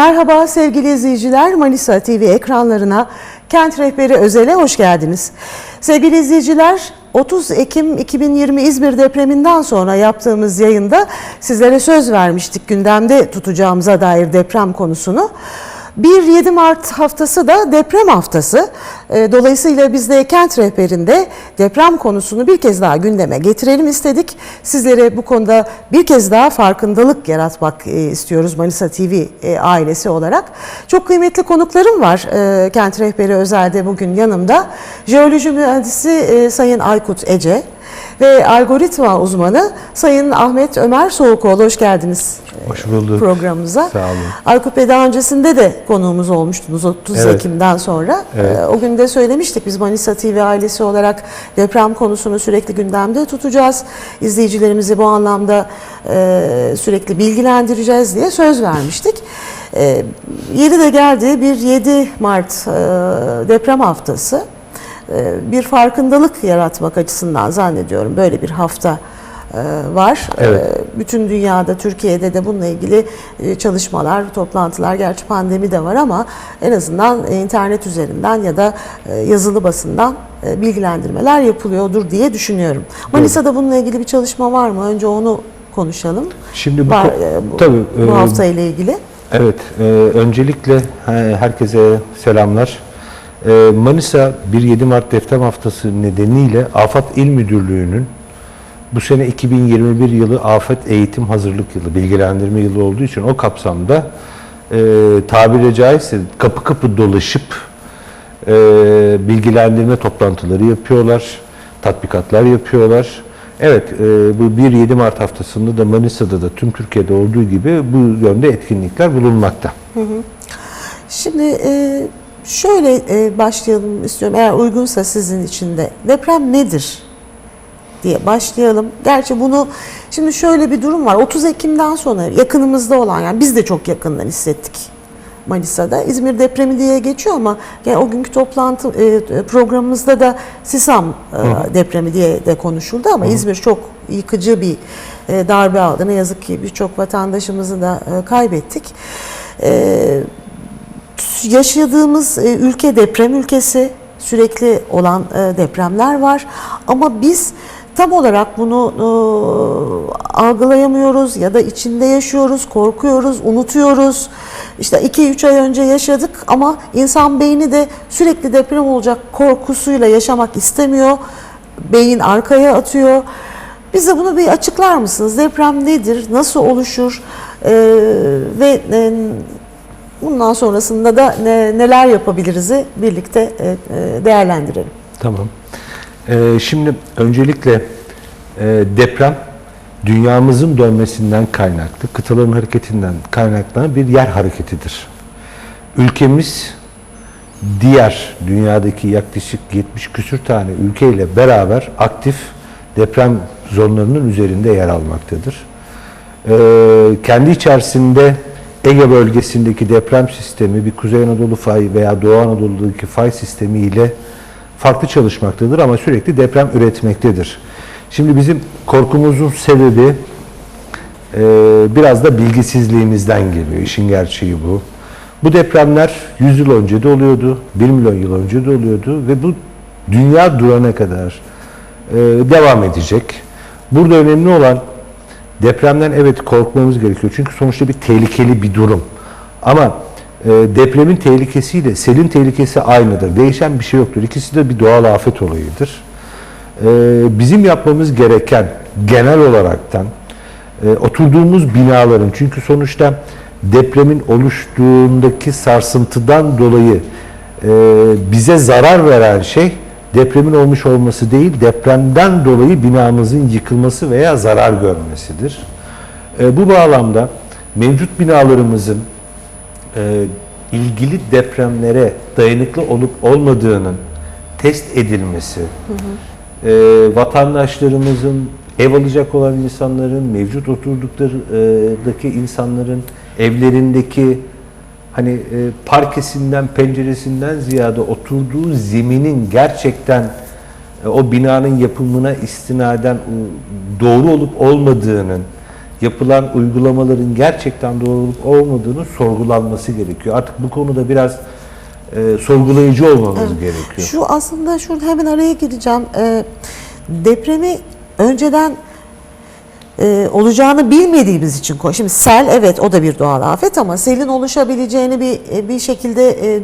Merhaba sevgili izleyiciler, Manisa TV ekranlarına Kent Rehberi Özel'e hoş geldiniz. Sevgili izleyiciler, 30 Ekim 2020 İzmir depreminden sonra yaptığımız yayında sizlere söz vermiştik gündemde tutacağımıza dair deprem konusunu. 1-7 Mart haftası da deprem haftası. Ee, Dolayısıyla biz de Kent Rehberi'nde deprem konusunu bir kez daha gündeme getirelim istedik. Sizlere bu konuda bir kez daha farkındalık yaratmak e, istiyoruz Manisa TV e, ailesi olarak. Çok kıymetli konuklarım var e, Kent Rehberi özelde bugün yanımda. Jeoloji mühendisi Sayın Aykut Ece ve algoritma uzmanı Sayın Ahmet Ömer Soğukoğlu. Hoş geldiniz Hoş bulduk. programımıza. Sağ olun. Aykut Bey daha öncesinde de konuğumuz olmuştunuz 30 Evet. Ekim'den sonra. Evet. Ee, O gün de söylemiştik biz Manisa TV ailesi olarak deprem konusunu sürekli gündemde tutacağız. İzleyicilerimizi bu anlamda e, sürekli bilgilendireceğiz diye söz vermiştik. E, yeri de geldi bir 7 Mart e, deprem haftası. E, bir farkındalık yaratmak açısından zannediyorum böyle bir hafta e, var. Evet. E, Bütün dünyada, Türkiye'de de bununla ilgili çalışmalar, toplantılar, gerçi pandemi de var ama en azından internet üzerinden ya da yazılı basından bilgilendirmeler yapılıyordur diye düşünüyorum. Manisa'da bununla ilgili bir çalışma var mı? Önce onu konuşalım. Şimdi bu, Var, bu, tabii bu hafta ile ilgili. evet öncelikle herkese selamlar. E, Manisa 1-7 Mart deprem haftası nedeniyle Afat İl Müdürlüğü'nün bu sene 2021 yılı afet eğitim hazırlık yılı, bilgilendirme yılı olduğu için o kapsamda e, tabiri caizse kapı kapı dolaşıp e, bilgilendirme toplantıları yapıyorlar, tatbikatlar yapıyorlar. Evet, e, bu 1-7 Mart haftasında da Manisa'da da tüm Türkiye'de olduğu gibi bu yönde etkinlikler bulunmakta. Şimdi e, şöyle e, başlayalım istiyorum eğer uygunsa sizin için de. Deprem nedir? diye başlayalım. Gerçi bunu şimdi şöyle bir durum var. 30 Ekim'den sonra yakınımızda olan yani biz de çok yakından hissettik. Manisa'da İzmir depremi diye geçiyor ama yani o günkü toplantı e, programımızda da Sisam e, depremi diye de konuşuldu ama İzmir çok yıkıcı bir e, darbe aldı. Ne yazık ki birçok vatandaşımızı da e, kaybettik. E, yaşadığımız e, ülke deprem ülkesi sürekli olan e, depremler var ama biz tam olarak bunu e, algılayamıyoruz ya da içinde yaşıyoruz, korkuyoruz, unutuyoruz. İşte 2-3 ay önce yaşadık ama insan beyni de sürekli deprem olacak korkusuyla yaşamak istemiyor. Beyin arkaya atıyor. Bize bunu bir açıklar mısınız? Deprem nedir? Nasıl oluşur? E, ve Bundan sonrasında da ne, neler yapabiliriz'i birlikte e, e, değerlendirelim. Tamam. Ee, şimdi öncelikle e, deprem dünyamızın dönmesinden kaynaklı, kıtaların hareketinden kaynaklanan bir yer hareketidir. Ülkemiz diğer dünyadaki yaklaşık 70 küsür tane ülkeyle beraber aktif deprem zonlarının üzerinde yer almaktadır. Ee, kendi içerisinde Ege bölgesindeki deprem sistemi bir Kuzey Anadolu fay veya Doğu Anadolu'daki fay sistemi ile farklı çalışmaktadır ama sürekli deprem üretmektedir. Şimdi bizim korkumuzun sebebi e, biraz da bilgisizliğimizden geliyor. İşin gerçeği bu. Bu depremler 100 yıl önce de oluyordu, 1 milyon yıl önce de oluyordu ve bu dünya durana kadar e, devam edecek. Burada önemli olan depremden evet korkmamız gerekiyor. Çünkü sonuçta bir tehlikeli bir durum. Ama e, depremin tehlikesiyle selin tehlikesi aynıdır. Değişen bir şey yoktur. İkisi de bir doğal afet olayıdır. E, bizim yapmamız gereken genel olaraktan e, oturduğumuz binaların çünkü sonuçta depremin oluştuğundaki sarsıntıdan dolayı e, bize zarar veren şey depremin olmuş olması değil, depremden dolayı binamızın yıkılması veya zarar görmesidir. E, bu bağlamda mevcut binalarımızın e, ilgili depremlere dayanıklı olup olmadığının test edilmesi, e, vatandaşlarımızın, ev alacak olan insanların, mevcut oturduklarındaki insanların evlerindeki hani e, parkesinden, penceresinden ziyade oturduğu zeminin gerçekten e, o binanın yapımına istinaden e, doğru olup olmadığının, yapılan uygulamaların gerçekten doğru olup olmadığının sorgulanması gerekiyor. Artık bu konuda biraz e, sorgulayıcı olmamız gerekiyor. Şu aslında şurada hemen araya gireceğim. Ee, depremi önceden e, olacağını bilmediğimiz için koy. Şimdi sel evet o da bir doğal afet ama selin oluşabileceğini bir e, bir şekilde e,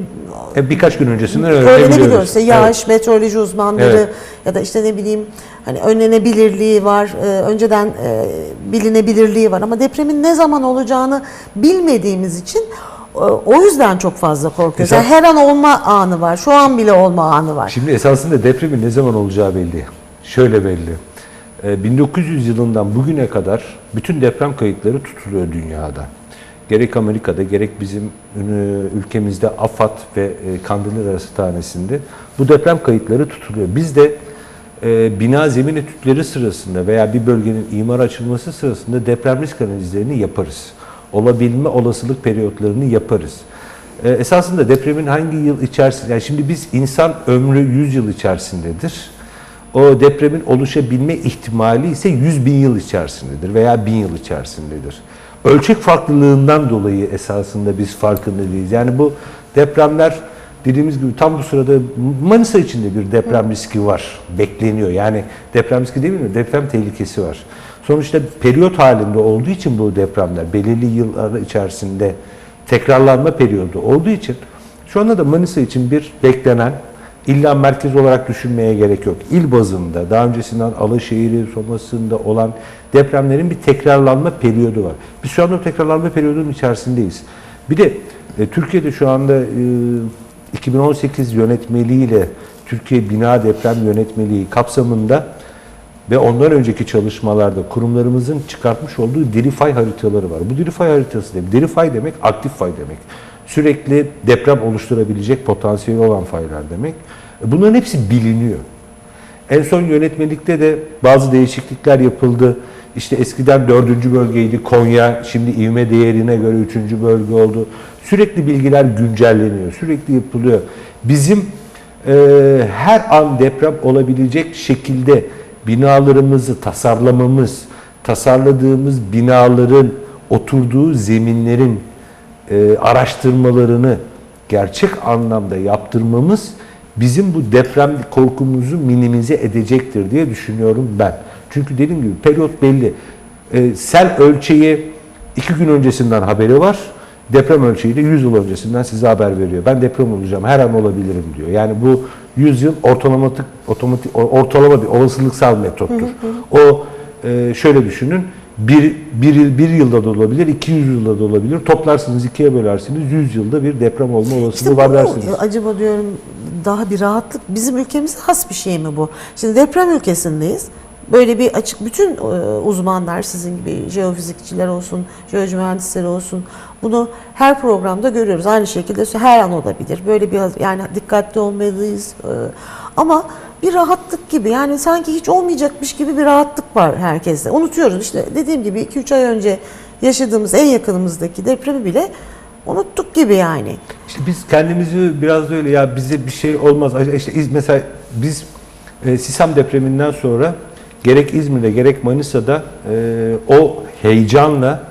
E, birkaç gün öncesinden öğrenebiliyoruz. İşte yağış, meteoroloji uzmanları Evet. ya da işte ne bileyim hani önlenebilirliği var, e, önceden e, bilinebilirliği var ama depremin ne zaman olacağını bilmediğimiz için e, o yüzden çok fazla korkuyoruz. Mesela- Yani her an olma anı var. Şu an bile olma anı var. Şimdi esasında depremin ne zaman olacağı belli. Şöyle belli. Ee, 1900 yılından bugüne kadar bütün deprem kayıtları tutuluyor dünyada. Gerek Amerika'da gerek bizim e, ülkemizde AFAD ve e, Kandilli Rasathanesi'nde bu deprem kayıtları tutuluyor. Biz de e, bina zemin etütleri sırasında veya bir bölgenin imar açılması sırasında deprem risk analizlerini yaparız. Olabilme olasılık periyotlarını yaparız. E, esasında depremin hangi yıl içerisinde, yani şimdi biz insan ömrü 100 yıl içerisindedir. O depremin oluşabilme ihtimali ise 100 bin yıl içerisindedir veya 1000 yıl içerisindedir. Ölçek farklılığından dolayı esasında biz farkında değiliz. Yani bu depremler dediğimiz gibi tam bu sırada Manisa içinde bir deprem riski var, bekleniyor. Yani deprem riski değil mi? Deprem tehlikesi var. Sonuçta periyot halinde olduğu için bu depremler belirli yıllar içerisinde tekrarlanma periyodu olduğu için şu anda da Manisa için bir beklenen illa merkez olarak düşünmeye gerek yok. İl bazında daha öncesinden Alaşehir'i sonrasında olan depremlerin bir tekrarlanma periyodu var. Biz şu anda o tekrarlanma periyodunun içerisindeyiz. Bir de e, Türkiye'de şu anda e, 2018 yönetmeliğiyle Türkiye Bina Deprem Yönetmeliği kapsamında ve ondan önceki çalışmalarda kurumlarımızın çıkartmış olduğu diri fay haritaları var. Bu diri fay haritası demek, diri fay demek aktif fay demek. Sürekli deprem oluşturabilecek potansiyeli olan faylar demek. Bunların hepsi biliniyor. En son yönetmelikte de bazı değişiklikler yapıldı. İşte eskiden dördüncü bölgeydi Konya, şimdi ivme değerine göre üçüncü bölge oldu. Sürekli bilgiler güncelleniyor, sürekli yapılıyor. Bizim e, her an deprem olabilecek şekilde binalarımızı tasarlamamız, tasarladığımız binaların oturduğu zeminlerin e, araştırmalarını gerçek anlamda yaptırmamız bizim bu deprem korkumuzu minimize edecektir diye düşünüyorum ben. Çünkü dediğim gibi periyot belli. E, sel ölçeği iki gün öncesinden haberi var. Deprem ölçeği de 100 yıl öncesinden size haber veriyor. Ben deprem olacağım, her an olabilirim diyor. Yani bu 100 yıl ortalamatik, otomatik, ortalama bir olasılıksal metottur. O e, şöyle düşünün, bir, bir, yıl- bir yılda da olabilir, 200 yılda da olabilir. Toplarsınız, ikiye bölersiniz, 100 yılda bir deprem olma olasılığı İşte var dersiniz. acaba diyorum daha bir rahatlık bizim ülkemize has bir şey mi bu? Şimdi deprem ülkesindeyiz. Böyle bir açık bütün e, uzmanlar sizin gibi jeofizikçiler olsun, jeoloji mühendisleri olsun bunu her programda görüyoruz. Aynı şekilde her an olabilir. Böyle bir yani dikkatli olmalıyız. E, Ama bir rahatlık gibi yani sanki hiç olmayacakmış gibi bir rahatlık var herkeste. Unutuyoruz işte dediğim gibi 2-3 ay önce yaşadığımız en yakınımızdaki depremi bile unuttuk gibi yani. İşte biz kendimizi biraz da öyle ya bize bir şey olmaz. İşte mesela biz e, Sisam depreminden sonra gerek İzmir'de gerek Manisa'da e, o heyecanla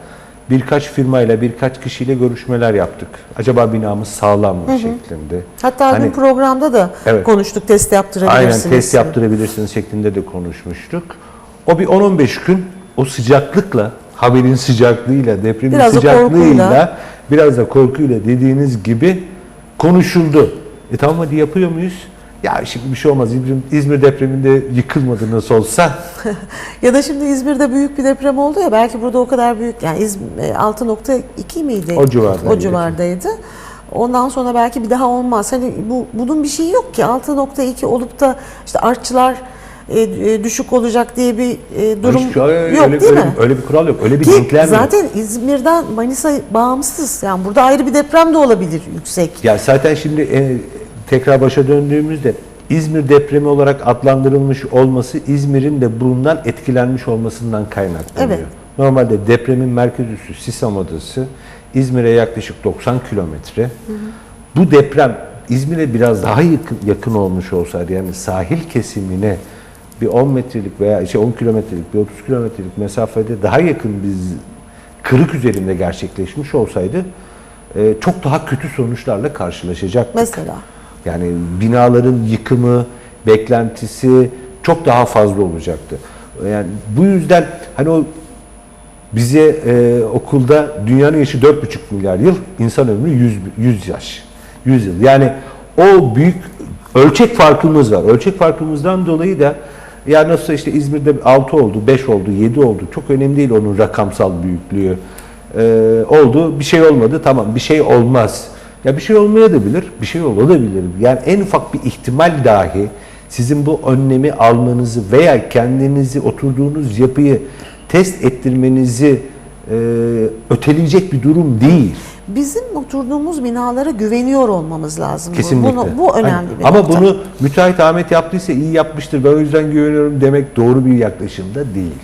birkaç firmayla birkaç kişiyle görüşmeler yaptık. Acaba binamız sağlam mı şeklinde. Hatta Hani- dün programda da Evet. konuştuk test yaptırabilirsiniz. Aynen test yaptırabilirsiniz şeklinde de konuşmuştuk. O bir 10-15 gün o sıcaklıkla, haberin sıcaklığıyla, depremin Biraz da sıcaklığıyla, korkuyla. biraz da korkuyla dediğiniz gibi konuşuldu. E tamam hadi yapıyor muyuz? Ya şimdi bir şey olmaz. İzmir, İzmir depreminde yıkılmadı nasıl olsa. Ya da şimdi İzmir'de büyük bir deprem oldu ya belki burada o kadar büyük yani İzmir, e, 6.2 miydi? O civardaydı. O civardaydı. Ondan sonra belki bir daha olmaz. Hani bu bunun bir şeyi yok ki 6.2 olup da işte artçılar e, e, düşük olacak diye bir e, durum Hiç- öyle, yok öyle, değil öyle, mi? öyle bir kural yok. Öyle bir Ki denklem yok. zaten İzmir'den Manisa bağımsız. Yani burada ayrı bir deprem de olabilir yüksek. Ya zaten şimdi e, tekrar başa döndüğümüzde İzmir depremi olarak adlandırılmış olması İzmir'in de bundan etkilenmiş olmasından kaynaklanıyor. Evet. Normalde depremin merkez üssü Sisam Adası İzmir'e yaklaşık 90 kilometre. Bu deprem İzmir'e biraz daha yakın, yakın olmuş olsaydı yani sahil kesimine bir 10 metrelik veya işte 10 kilometrelik bir 30 kilometrelik mesafede daha yakın biz kırık üzerinde gerçekleşmiş olsaydı e, çok daha kötü sonuçlarla karşılaşacaktık. Mesela. Yani binaların yıkımı, beklentisi çok daha fazla olacaktı. Yani bu yüzden hani o bize e, okulda dünyanın yaşı 4,5 milyar yıl, insan ömrü 100, 100 yaş. 100 yıl. Yani o büyük ölçek farkımız var. Ölçek farkımızdan dolayı da ya nasıl işte İzmir'de 6 oldu, 5 oldu, 7 oldu. Çok önemli değil onun rakamsal büyüklüğü. E, oldu, bir şey olmadı. Tamam bir şey olmaz. Ya bir şey olmaya da bilir, bir şey olabilir. Yani en ufak bir ihtimal dahi sizin bu önlemi almanızı veya kendinizi oturduğunuz yapıyı test ettirmenizi e, öteleyecek bir durum değil. Bizim oturduğumuz binalara güveniyor olmamız lazım. Kesinlikle. Bunu, bu önemli Hani- bir Ama nokta. bunu müteahhit Ahmet yaptıysa iyi yapmıştır ben o yüzden güveniyorum demek doğru bir yaklaşım da değil.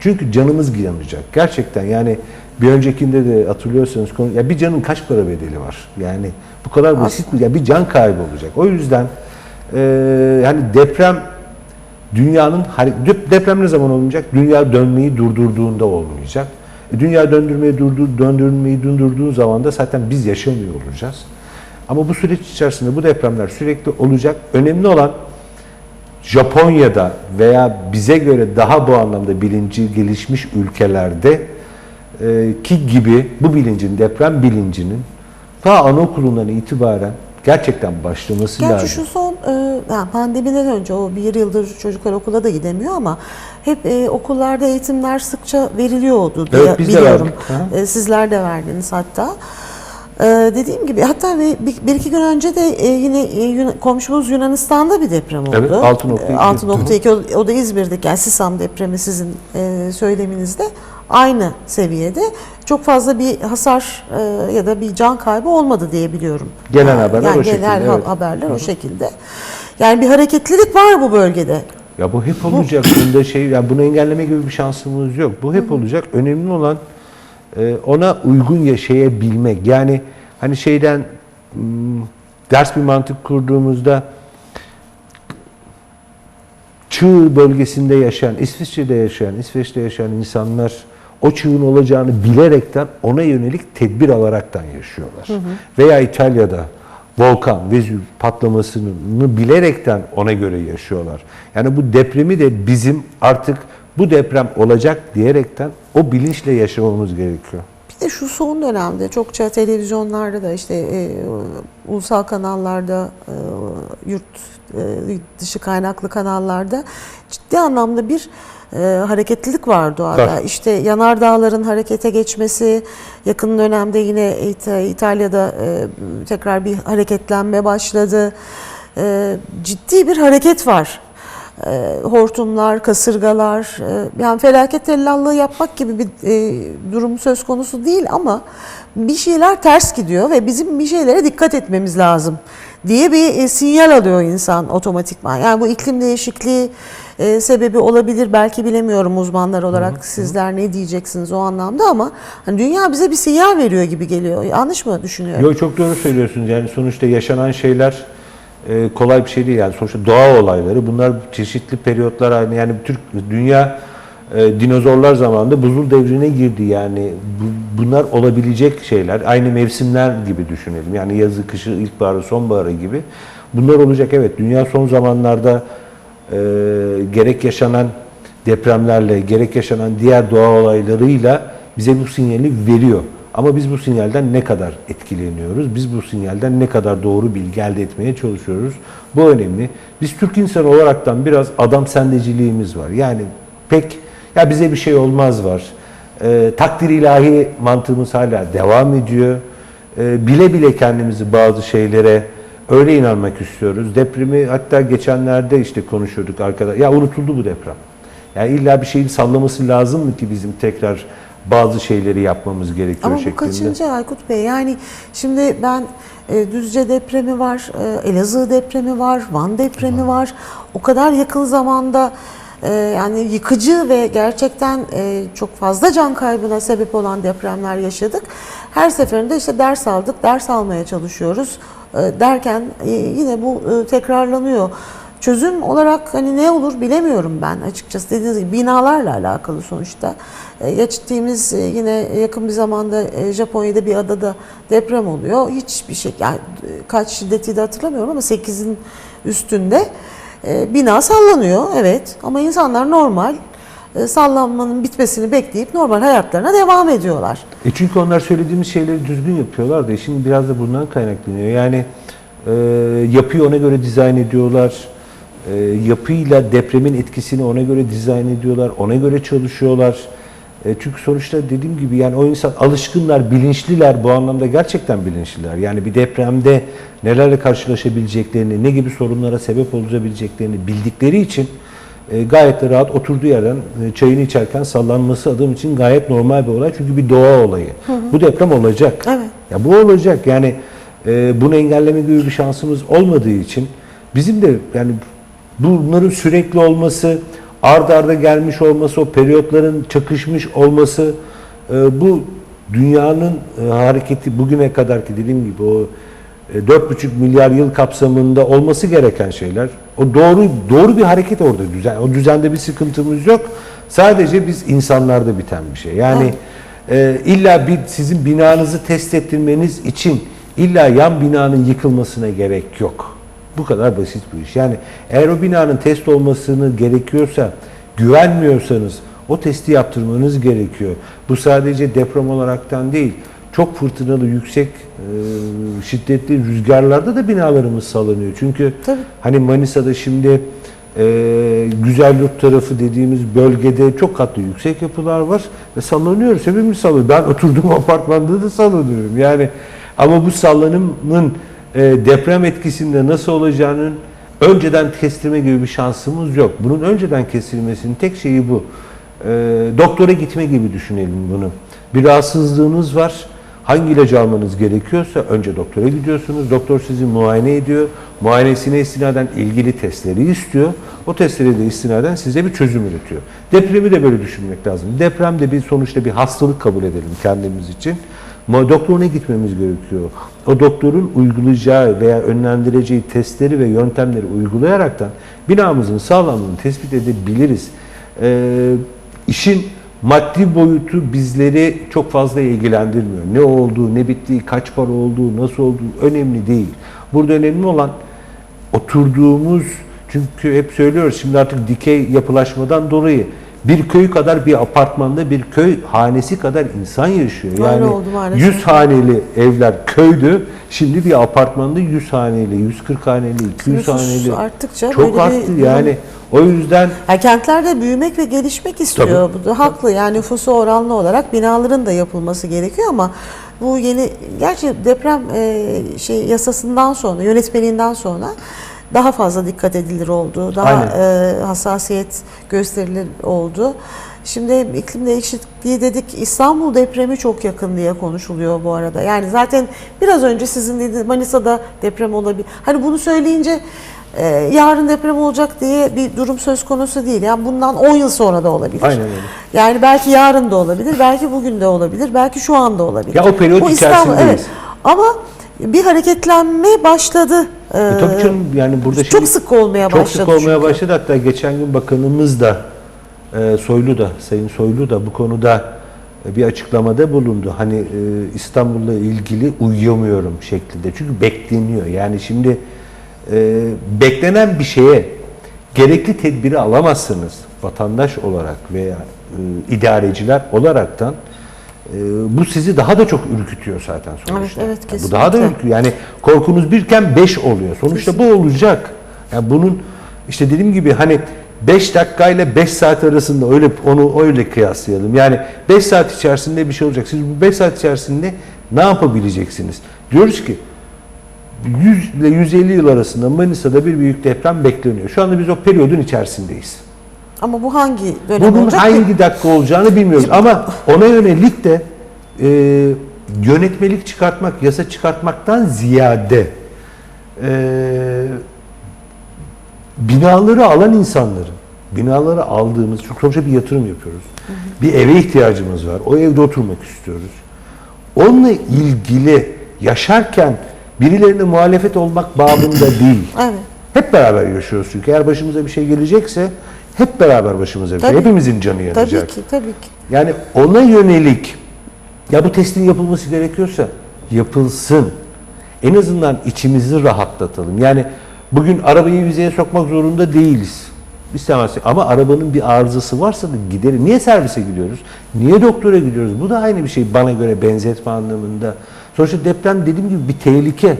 Çünkü canımız yanacak. Gerçekten yani bir öncekinde de hatırlıyorsanız konu ya bir canın kaç para bedeli var? Yani bu kadar basit mi? Ya bir can kaybı olacak. O yüzden e, hani deprem dünyanın deprem ne zaman olmayacak? Dünya dönmeyi durdurduğunda olmayacak. E, dünya döndürmeyi durdur, döndürmeyi durdurduğu zaman da zaten biz yaşamıyor olacağız. Ama bu süreç içerisinde bu depremler sürekli olacak. Önemli olan Japonya'da veya bize göre daha bu anlamda bilinci gelişmiş ülkelerde ki gibi bu bilincin, deprem bilincinin daha anaokulundan itibaren gerçekten başlaması Gerçi lazım. şu son e, pandemiden önce o bir yıldır çocuklar okula da gidemiyor ama hep e, okullarda eğitimler sıkça veriliyordu diye Evet, biz de biliyorum. verdik. Hı. E, sizler de verdiniz hatta. E, dediğim gibi hatta bir, bir, bir iki gün önce de e, yine e, Yun- komşumuz Yunanistan'da bir deprem oldu. Evet, 6.2. E, 6.2 o, o da İzmir'deki yani Sisam depremi sizin e, söyleminizde aynı seviyede. Çok fazla bir hasar e, ya da bir can kaybı olmadı diye biliyorum. Gelen haberler yani o şekilde, Genel evet. haberler o şekilde. Yani bir hareketlilik var bu bölgede. Ya bu hep olacak. Bunda şey ya bunu engelleme gibi bir şansımız yok. Bu hep olacak. Önemli olan e, ona uygun yaşayabilmek. Yani hani şeyden hmm, ders bir mantık kurduğumuzda çığ bölgesinde yaşayan, İsviçre'de yaşayan, İsveç'te yaşayan insanlar o çığın olacağını bilerekten ona yönelik tedbir alaraktan yaşıyorlar. Veya İtalya'da volkan, Vezüv patlamasını bilerekten ona göre yaşıyorlar. Yani bu depremi de bizim artık bu deprem olacak diyerekten o bilinçle yaşamamız gerekiyor. Bir de şu son dönemde çokça televizyonlarda da işte e, ulusal kanallarda, e, yurt e, dışı kaynaklı kanallarda ciddi anlamda bir e, hareketlilik var doğada. Var. İşte yanardağların harekete geçmesi, yakın dönemde yine İta- İtalya'da e, tekrar bir hareketlenme başladı. E, ciddi bir hareket var. E, hortumlar, kasırgalar, e, yani felaket tellallığı yapmak gibi bir e, durum söz konusu değil ama bir şeyler ters gidiyor ve bizim bir şeylere dikkat etmemiz lazım diye bir e, sinyal alıyor insan otomatikman. Yani bu iklim değişikliği e, sebebi olabilir belki bilemiyorum uzmanlar olarak sizler ne diyeceksiniz o anlamda ama hani dünya bize bir sinyal veriyor gibi geliyor. Yanlış mı düşünüyorum? Yok çok doğru söylüyorsunuz. Yani sonuçta yaşanan şeyler e, kolay bir şey değil. Yani sonuçta doğa olayları. Bunlar çeşitli periyotlar aynı. Yani Türk dünya e, dinozorlar zamanında buzul devrine girdi. Yani bu- bunlar olabilecek şeyler. Aynı mevsimler gibi düşünelim. Yani yazı, kışı, ilkbaharı, sonbaharı gibi. Bunlar olacak. Evet. Dünya son zamanlarda e, gerek yaşanan depremlerle, gerek yaşanan diğer doğa olaylarıyla bize bu sinyali veriyor. Ama biz bu sinyalden ne kadar etkileniyoruz? Biz bu sinyalden ne kadar doğru bilgi elde etmeye çalışıyoruz? Bu önemli. Biz Türk insanı olaraktan biraz adam sendeciliğimiz var. Yani pek ya bize bir şey olmaz var. Ee, takdir ilahi mantığımız hala devam ediyor. Ee, bile bile kendimizi bazı şeylere öyle inanmak istiyoruz. Depremi hatta geçenlerde işte konuşuyorduk arkadaşlar. Ya unutuldu bu deprem. Yani illa bir şeyin sallaması lazım mı ki bizim tekrar bazı şeyleri yapmamız gerekiyor Ama bu şeklinde. kaçıncı Aykut Bey? Yani şimdi ben e, Düzce depremi var, e, Elazığ depremi var, Van depremi var. O kadar yakın zamanda e, yani yıkıcı ve gerçekten e, çok fazla can kaybına sebep olan depremler yaşadık. Her seferinde işte ders aldık, ders almaya çalışıyoruz E, derken e, yine bu e, tekrarlanıyor. Çözüm olarak hani ne olur bilemiyorum ben açıkçası. Dediğiniz gibi binalarla alakalı sonuçta. Geçtiğimiz e, yine yakın bir zamanda e, Japonya'da bir adada deprem oluyor. Hiçbir şey yani e, kaç şiddeti de hatırlamıyorum ama 8'in üstünde bina sallanıyor evet ama insanlar normal sallanmanın bitmesini bekleyip normal hayatlarına devam ediyorlar. E çünkü onlar söylediğimiz şeyleri düzgün yapıyorlar da şimdi biraz da bundan kaynaklanıyor. Yani e, yapıyı ona göre dizayn ediyorlar. E, yapıyla depremin etkisini ona göre dizayn ediyorlar. Ona göre çalışıyorlar. E, çünkü sonuçta dediğim gibi yani o insan alışkınlar, bilinçliler bu anlamda gerçekten bilinçliler. Yani bir depremde nelerle karşılaşabileceklerini, ne gibi sorunlara sebep olabileceklerini bildikleri için e, gayet de rahat oturduğu yerden e, çayını içerken sallanması adam için gayet normal bir olay. Çünkü bir doğa olayı. Bu deprem olacak. Evet. Ya bu olacak. Yani e, bunu engelleme gibi bir şansımız olmadığı için bizim de yani bunların sürekli olması, ard arda gelmiş olması, o periyotların çakışmış olması e, bu dünyanın e, hareketi bugüne kadarki dediğim gibi o e, 4,5 milyar yıl kapsamında olması gereken şeyler. O doğru doğru bir hareket orada düzen. O düzende bir sıkıntımız yok. Sadece biz insanlarda biten bir şey. Yani e, illa bir sizin binanızı test ettirmeniz için illa yan binanın yıkılmasına gerek yok. Bu kadar basit bu iş. Yani eğer o binanın test olmasını gerekiyorsa, güvenmiyorsanız o testi yaptırmanız gerekiyor. Bu sadece deprem olaraktan değil, çok fırtınalı, yüksek, e, şiddetli rüzgarlarda da binalarımız sallanıyor. Çünkü Tabii. hani Manisa'da şimdi e, Güzelyurt tarafı dediğimiz bölgede çok katlı yüksek yapılar var ve sallanıyoruz. Hepimiz sallanıyoruz. Ben oturduğum apartmanda da sallanıyorum. Yani ama bu sallanımın e, deprem etkisinde nasıl olacağının önceden kestirme gibi bir şansımız yok. Bunun önceden kesilmesinin tek şeyi bu. E, doktora gitme gibi düşünelim bunu. Bir rahatsızlığınız var. Hangi ilacı almanız gerekiyorsa önce doktora gidiyorsunuz. Doktor sizi muayene ediyor. Muayenesine istinaden ilgili testleri istiyor. O testleri de istinaden size bir çözüm üretiyor. Depremi de böyle düşünmek lazım. Deprem de bir sonuçta bir hastalık kabul edelim kendimiz için. Doktoruna gitmemiz gerekiyor. O doktorun uygulayacağı veya önlendireceği testleri ve yöntemleri uygulayaraktan binamızın sağlamlığını tespit edebiliriz. Ee, işin maddi boyutu bizleri çok fazla ilgilendirmiyor. Ne olduğu, ne bittiği, kaç para olduğu, nasıl olduğu önemli değil. Burada önemli olan oturduğumuz, çünkü hep söylüyoruz şimdi artık dikey yapılaşmadan dolayı bir köy kadar bir apartmanda bir köy hanesi kadar insan yaşıyor. Öyle Yani oldu maalesef. 100 haneli evler köydü. Şimdi bir apartmanda 100 haneli, 140 haneli, 200 Nüfus haneli. arttıkça çok böyle bir arttı durum- yani. O yüzden Yani kentlerde büyümek ve gelişmek istiyor. Bu da haklı. Yani nüfusu oranlı olarak binaların da yapılması gerekiyor ama bu yeni gerçi deprem e, şey yasasından sonra, yönetmeliğinden sonra daha fazla dikkat edilir oldu. Daha Aynen. e, hassasiyet gösterilir oldu. Şimdi iklim değişikliği dedik. İstanbul depremi çok yakın diye konuşuluyor bu arada. Yani zaten biraz önce sizin dediğiniz Manisa'da deprem olabilir. Hani bunu söyleyince e, yarın deprem olacak diye bir durum söz konusu değil. Yani bundan 10 yıl sonra da olabilir. Aynen öyle. Yani belki yarın da olabilir, belki bugün de olabilir, belki şu anda olabilir. Ya o periyot Bu İstanbul, içerisindeyiz. evet. Ama bir hareketlenme başladı. Ee, E tabii canım yani burada çok şimdi sık olmaya çok başladı. sık olmaya çünkü. başladı. Hatta geçen gün bakanımız da e, Soylu da Sayın Soylu da bu konuda e, bir açıklamada bulundu. Hani e, İstanbul'la ilgili uyuyamıyorum şeklinde. Çünkü bekleniyor. Yani şimdi e, beklenen bir şeye gerekli tedbiri alamazsınız vatandaş olarak veya e, idareciler olaraktan e, bu sizi daha da çok ürkütüyor zaten sonuçta. Evet, evet, Yani bu daha da kesinlikle. ürkütüyor. Yani korkunuz birken beş oluyor. Sonuçta bu olacak. Yani bunun işte dediğim gibi hani 5 dakika ile 5 saat arasında öyle onu öyle kıyaslayalım. Yani 5 saat içerisinde bir şey olacak. Siz bu 5 saat içerisinde ne yapabileceksiniz? Diyoruz ki 100 ile 150 yıl arasında Manisa'da bir büyük deprem bekleniyor. Şu anda biz o periyodun içerisindeyiz. Ama bu hangi dönem Bunun olacak? hangi dakika olacağını bilmiyoruz ama ona yönelik de e, yönetmelik çıkartmak, yasa çıkartmaktan ziyade e, binaları alan insanların, binaları aldığımız, çünkü sonuçta bir yatırım yapıyoruz. Bir eve ihtiyacımız var. O evde oturmak istiyoruz. Onunla ilgili yaşarken birilerine muhalefet olmak babında değil. Evet. Hep beraber yaşıyoruz çünkü. Eğer başımıza bir şey gelecekse hep beraber başımıza şey. Tabii. Hepimizin canı yanacak. Tabii ki, tabii ki. Yani ona yönelik ya bu testin yapılması gerekiyorsa yapılsın. En azından içimizi rahatlatalım. Yani bugün arabayı vizeye sokmak zorunda değiliz. İstemezsek. Ama arabanın bir arızası varsa da gidelim. Niye servise gidiyoruz? Niye doktora gidiyoruz? Bu da aynı bir şey bana göre benzetme anlamında. Sonuçta deprem dediğim gibi bir tehlike.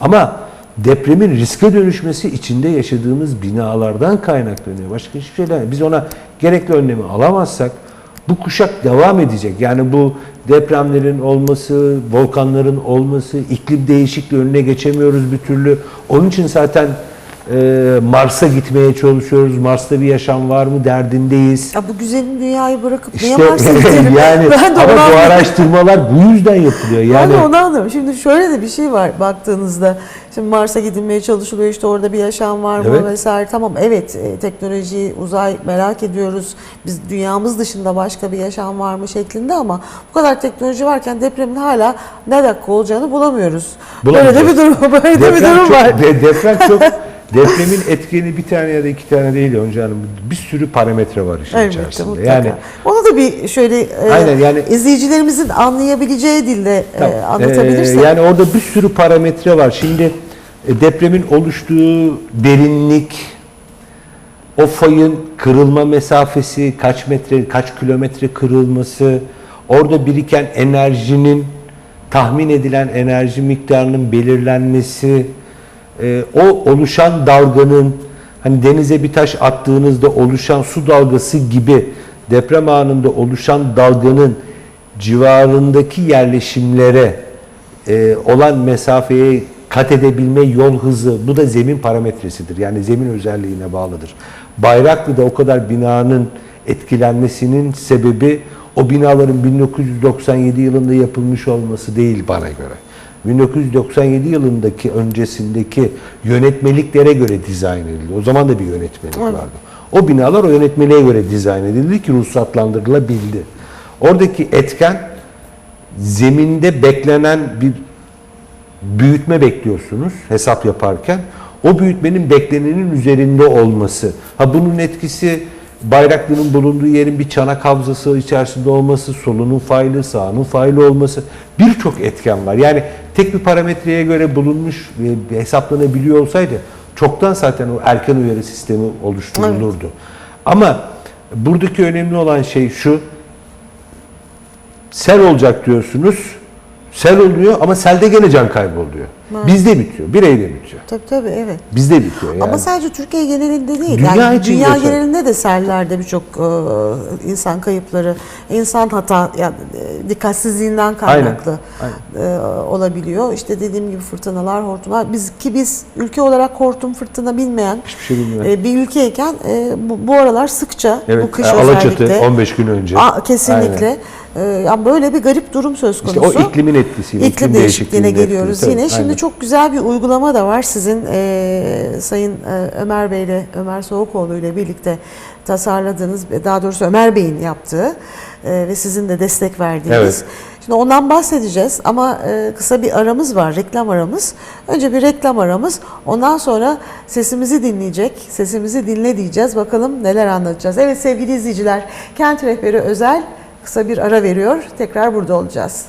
Ama depremin riske dönüşmesi içinde yaşadığımız binalardan kaynaklanıyor. Başka hiçbir şeyden. Biz ona gerekli önlemi alamazsak bu kuşak devam edecek. Yani bu depremlerin olması, volkanların olması, iklim değişikliği önüne geçemiyoruz bir türlü. Onun için zaten e, Mars'a gitmeye çalışıyoruz. Mars'ta bir yaşam var mı derdindeyiz. Ya bu güzelim dünyayı bırakıp niye İşte Mars'a gidelim? yani ben de ama bu anlamıyorum. araştırmalar bu yüzden yapılıyor. Ben Yani de onu anlıyorum. Şimdi şöyle de bir şey var baktığınızda. Şimdi Mars'a gidilmeye çalışılıyor işte orada bir yaşam var mı Evet. vesaire. Tamam evet e, teknoloji, uzay merak ediyoruz. Biz dünyamız dışında başka bir yaşam var mı şeklinde ama bu kadar teknoloji varken depremin hala ne dakika olacağını bulamıyoruz. Böyle de bir durum, böyle de bir durum çok, var. de- deprem çok depremin etkeni bir tane ya da iki tane değil Yonca Hanım. Bir sürü parametre var işin Elbette içerisinde. mutlaka. Yani Onu da bir şöyle e, Aynen, yani- izleyicilerimizin anlayabileceği dilde e, Tamam. anlatabilirsek. Ee, yani orada bir sürü parametre var. Şimdi e, depremin oluştuğu derinlik, o fayın kırılma mesafesi, kaç metre, kaç kilometre kırılması, orada biriken enerjinin, tahmin edilen enerji miktarının belirlenmesi, e, o oluşan dalganın, hani denize bir taş attığınızda oluşan su dalgası gibi deprem anında oluşan dalganın civarındaki yerleşimlere e, olan mesafeye kat edebilme yol hızı bu da zemin parametresidir. Yani zemin özelliğine bağlıdır. Bayraklı'da o kadar binanın etkilenmesinin sebebi o binaların 1997 yılında yapılmış olması değil bana göre. 1997 yılındaki öncesindeki yönetmeliklere göre dizayn edildi. O zaman da bir yönetmelik vardı. O binalar o yönetmeliğe göre dizayn edildi ki ruhsatlandırılabildi. Oradaki etken zeminde beklenen bir büyütme bekliyorsunuz hesap yaparken. O büyütmenin beklenenin üzerinde olması. Ha bunun etkisi Bayraklı'nın bulunduğu yerin bir çanak havzası içerisinde olması, solunun faylı, sağının faylı olması birçok etken var. Yani tek bir parametreye göre bulunmuş ve hesaplanabiliyor olsaydı çoktan zaten o erken uyarı sistemi oluşturulurdu. Ama buradaki önemli olan şey şu, sel olacak diyorsunuz. Sel oluyor ama selde gene can kaybı oluyor. Bizde bitiyor. Bireyde bitiyor. Tabii tabii evet. Bizde bitiyor yani. Ama sadece Türkiye genelinde değil. Dünya yani için dünya geçer. genelinde de sellerde birçok e, insan kayıpları, insan hata, yani e, dikkatsizliğinden kaynaklı Aynen, e, olabiliyor. İşte dediğim gibi fırtınalar, hortumlar. Biz ki biz ülke olarak hortum, fırtına bilmeyen Hiçbir şey e, bir ülkeyken e, bu, bu aralar sıkça evet, bu kış e, Alaçatı özellikle 15 gün önce. Aa, kesinlikle. E, yani böyle bir garip durum söz İşte konusu. o iklimin etkisiyle, İklim iklim değişikliğine değişikliğinin geliyoruz etkisi, yine. tabii, Şimdi aynen. Çok güzel bir uygulama da var sizin e, Sayın e, Ömer Bey ile Ömer Soğukoğlu ile birlikte tasarladığınız, daha doğrusu Ömer Bey'in yaptığı e, ve sizin de destek verdiğiniz. Evet. Şimdi ondan bahsedeceğiz ama e, kısa bir aramız var, reklam aramız. Önce bir reklam aramız, ondan sonra sesimizi dinleyecek, sesimizi dinle diyeceğiz. Bakalım neler anlatacağız. Evet sevgili izleyiciler, Kent Rehberi Özel kısa bir ara veriyor. Tekrar burada olacağız.